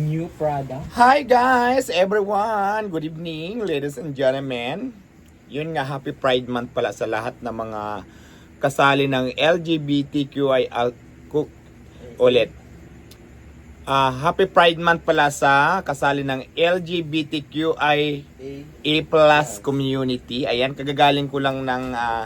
New product. Hi guys, everyone! Good evening, ladies and gentlemen. Yun nga, happy Pride Month pala sa lahat ng mga kasali ng LGBTQI ulit. Ah, happy Pride Month pala sa kasali ng LGBTQI A plus community. Ayan, kagagaling ko lang ng ah,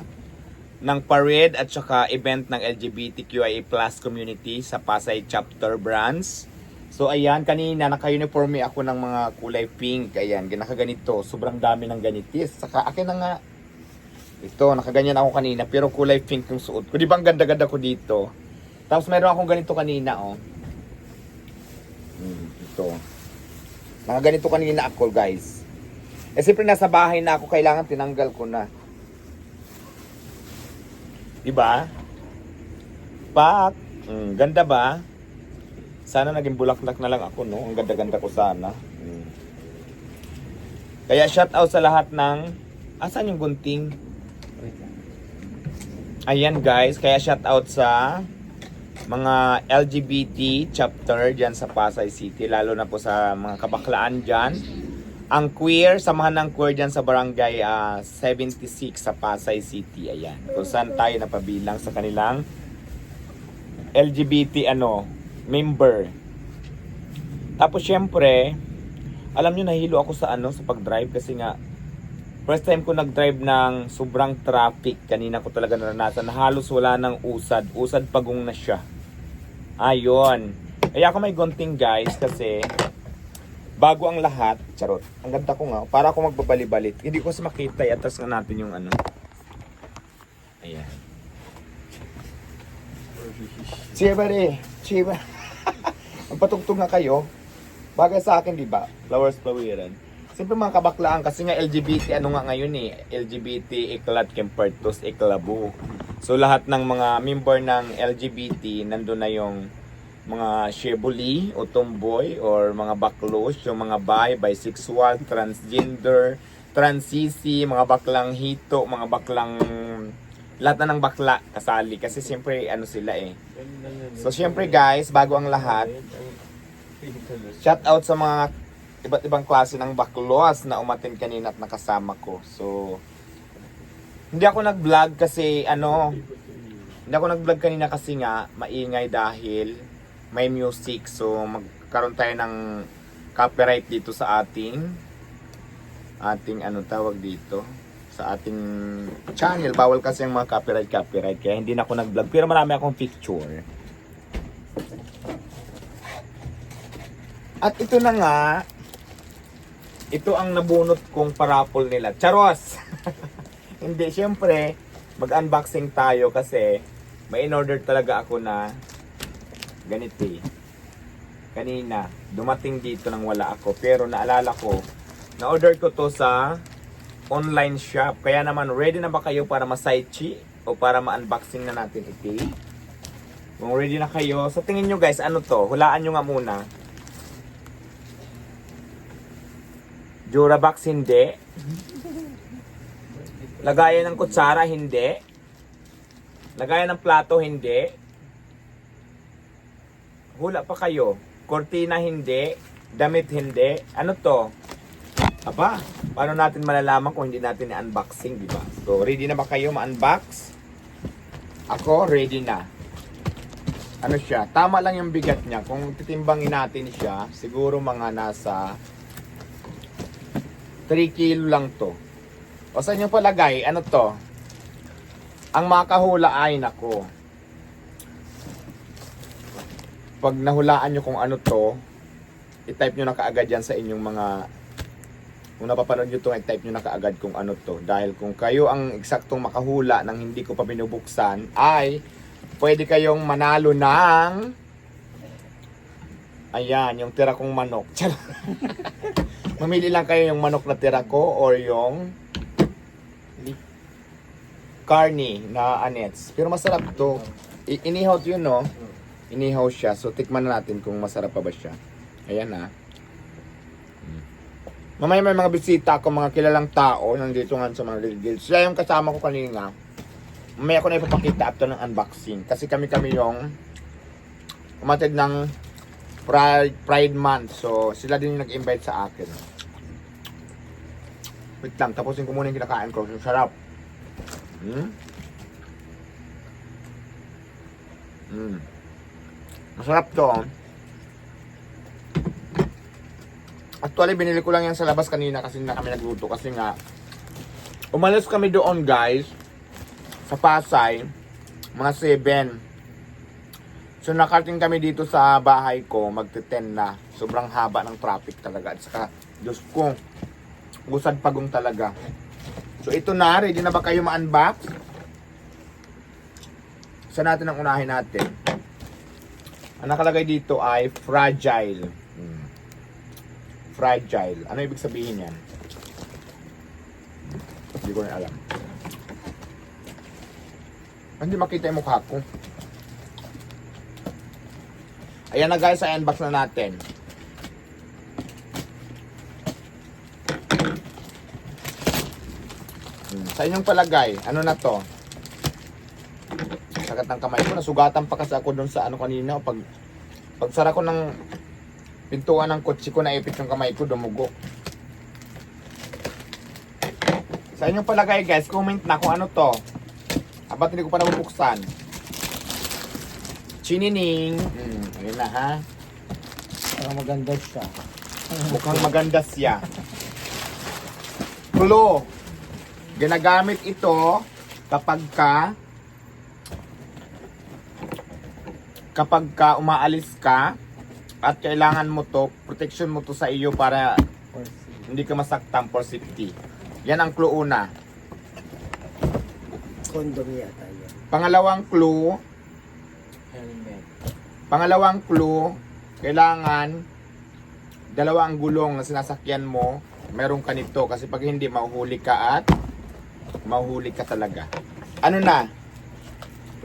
ng parade at saka event ng LGBTQIA plus community sa Pasay Chapter Branch. So ayan, kanina naka-uniforme ako ng mga kulay pink. Ayan, nakaganito. Sobrang dami ng ganitis. Saka akin na nga. Ito, nakaganyan ako kanina pero kulay pink yung suot ko. Di ba ang ganda-ganda ko dito? Tapos meron akong ganito kanina, oh. Hmm, ito. Nakaganito kanina ako, guys. Eh, siyempre nasa bahay na ako, kailangan tinanggal ko na. Diba? Pak! Mm, ganda ba? Sana naging bulaklak na lang ako, no? Ang ganda-ganda ko sana. Mm. Kaya shout out sa lahat ng... Asan yung gunting? Ayan guys, kaya shout out sa mga LGBT chapter dyan sa Pasay City, lalo na po sa mga kabaklaan dyan. Ang queer, samahan ng queer dyan sa barangay ah, 76 sa Pasay City. Ayan. Kung saan tayo napabilang sa kanilang LGBT ano, member. Tapos syempre, alam nyo nahilo ako sa ano, sa pag-drive kasi nga first time ko nag-drive ng sobrang traffic. Kanina ko talaga naranasan na halos wala ng usad. Usad pagong na siya. Ayun. Kaya ako may gunting guys kasi bago ang lahat, charot. Ang ganda ko nga, para ako magbabali-balit. Hindi ko kasi makita, i-atras nga natin yung ano. Ayan. Chiba rin. Chiba. Ang patugtog na kayo. Bagay sa akin, di ba? Flowers, floweran. Siyempre mga kabaklaan kasi nga LGBT ano nga ngayon eh LGBT iklat kempertus iklabu. So lahat ng mga member ng LGBT nandun na yung mga shebuli o tomboy or mga baklos, yung mga bi, bisexual, transgender, transisi, mga baklang hito, mga baklang lahat na ng bakla kasali kasi siyempre ano sila eh. So siyempre guys, bago ang lahat, shout out sa mga iba't ibang klase ng baklos na umatin kanina at nakasama ko. So, hindi ako nag-vlog kasi ano, hindi ako nag-vlog kanina kasi nga maingay dahil may music. So, magkaroon tayo ng copyright dito sa ating ating ano tawag dito sa ating channel. Bawal kasi yung mga copyright copyright kaya hindi na ako nag-vlog. Pero marami akong picture. At ito na nga, ito ang nabunot kong parapol nila. Charos! Hindi, syempre, mag-unboxing tayo kasi may in-order talaga ako na ganito eh. Kanina, dumating dito nang wala ako. Pero naalala ko, na-order ko to sa online shop. Kaya naman, ready na ba kayo para masaichi? O para ma-unboxing na natin ito? Kung ready na kayo, sa tingin nyo guys, ano to? Hulaan nyo nga muna. Durabox hindi. Lagayan ng kutsara hindi. Lagayan ng plato hindi. Hula pa kayo. Kortina hindi. Damit hindi. Ano to? Aba, paano natin malalaman kung hindi natin i-unboxing, di ba? So, ready na ba kayo ma-unbox? Ako, ready na. Ano siya? Tama lang yung bigat niya. Kung titimbangin natin siya, siguro mga nasa 3 kilo lang to. O sa inyo palagay, ano to? Ang makahula ay nako. Pag nahulaan nyo kung ano to, i-type nyo na kaagad yan sa inyong mga kung napapanood nyo to, i-type nyo na kaagad kung ano to. Dahil kung kayo ang eksaktong makahula ng hindi ko pa binubuksan, ay pwede kayong manalo ng ayan, yung tira kong manok. Mamili lang kayo yung manok na tira ko or yung carne na anets. Pero masarap to. I- inihaw to yun, no? Inihaw siya. So, tikman na natin kung masarap pa ba siya. Ayan, na. Mamaya may mga bisita ako, mga kilalang tao, nandito nga sa mga Gills. Sila yung kasama ko kanina. Mamaya ko na ipapakita after ng unboxing. Kasi kami-kami yung umatid ng Pride, Pride Month. So, sila din yung nag-invite sa akin. Wait lang, tapusin ko muna yung kinakain ko. Yung sarap. Hmm? Hmm. Masarap to. oh. Actually, binili ko lang yan sa labas kanina kasi na kami nagluto. Kasi nga, umalis kami doon guys, sa Pasay, mga 7. So nakarating kami dito sa bahay ko, magte-10 na. Sobrang haba ng traffic talaga. At saka, Diyos ko, gusad pagong talaga. So ito na, ready na ba kayo ma-unbox? Saan natin ang unahin natin? Ang nakalagay dito ay fragile. Fragile. Ano ibig sabihin yan? Hindi ko na alam. Hindi makita yung mukha ko. Ayan na guys, sa unbox na natin. Hmm, Sa inyong palagay, ano na to? Sagat ng kamay ko, nasugatan pa kasi ako doon sa ano kanina. Pag, pagsara ko ng pintuan ng kotse ko, naipit yung kamay ko, dumugo. Sa inyong palagay guys, comment na kung ano to. Abat hindi ko pa nabubuksan. Chinining. Hmm, ayun na ha. Parang maganda siya. Mukhang maganda siya. Clue. Ginagamit ito kapag ka kapag ka umaalis ka at kailangan mo to, protection mo to sa iyo para hindi ka masaktan for safety. Yan ang clue una. condom yata yun. Pangalawang clue, Helmet. Pangalawang clue, kailangan dalawa ang gulong na sinasakyan mo, meron ka nito kasi pag hindi mahuhuli ka at mahuhuli ka talaga. Ano na?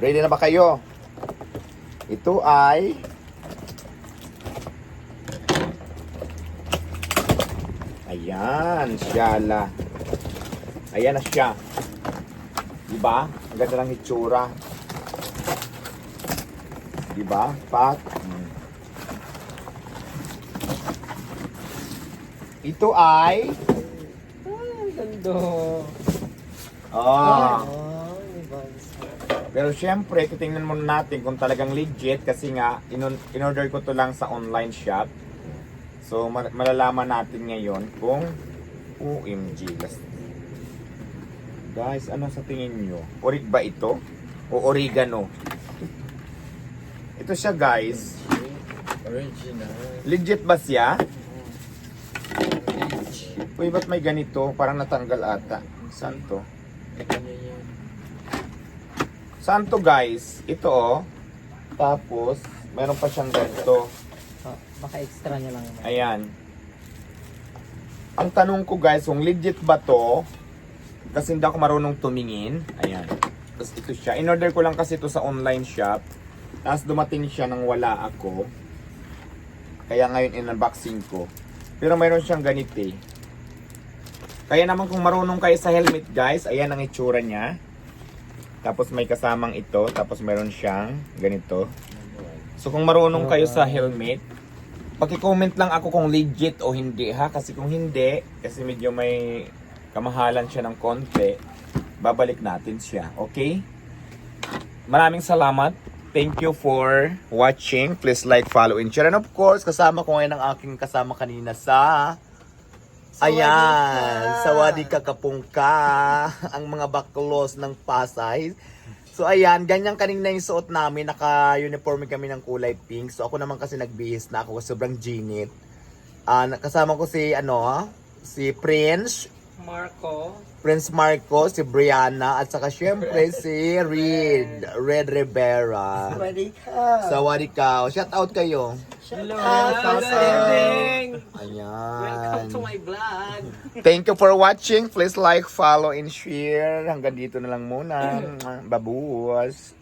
Ready na ba kayo? Ito ay Ayan, siyala. Ayan na siya. Diba? Ang ganda ng hitsura. Diba? Pat. Hmm. Ito ay Ay, ang ganda. ah, Oh, pero syempre titingnan muna natin kung talagang legit kasi nga in, in order ko to lang sa online shop. So ma- malalaman natin ngayon kung OMG Guys, ano sa tingin nyo? Orig ba ito? O oregano? Ito siya guys. Original. Legit ba siya? Uy, ba't may ganito? Parang natanggal ata. Saan to? Saan to guys? Ito oh. Tapos, meron pa siyang ganito. Oh, baka extra niya lang. naman. Ayan. Ang tanong ko guys, kung legit ba to? Kasi hindi ako marunong tumingin. Ayan. Tapos ito siya. In-order ko lang kasi ito sa online shop. Tapos dumating siya nang wala ako. Kaya ngayon in-unboxing ko. Pero mayroon siyang ganito eh. Kaya naman kung marunong kayo sa helmet guys, ayan ang itsura niya. Tapos may kasamang ito, tapos mayroon siyang ganito. So kung marunong kayo sa helmet, paki-comment lang ako kung legit o hindi ha. Kasi kung hindi, kasi medyo may kamahalan siya ng konti, babalik natin siya. Okay? Maraming salamat. Thank you for watching. Please like, follow, and share. And of course, kasama ko ngayon ang aking kasama kanina sa... Ayan, sawadi ka kapungka, ang mga baklos ng Pasay. So ayan, ganyan kanina yung suot namin, naka-uniforme kami ng kulay pink. So ako naman kasi nagbihis na ako, sobrang ginit. Ah, kasama ko si ano, si Prince, Marco. Prince Marco, si Brianna, at saka syempre si Reed, Red Rivera. Ready ka. Shout out kayo. Hello. Good evening. Ayan. my vlog. Thank you for watching. Please like, follow, and share. Hanggang dito na lang muna. Babuwas.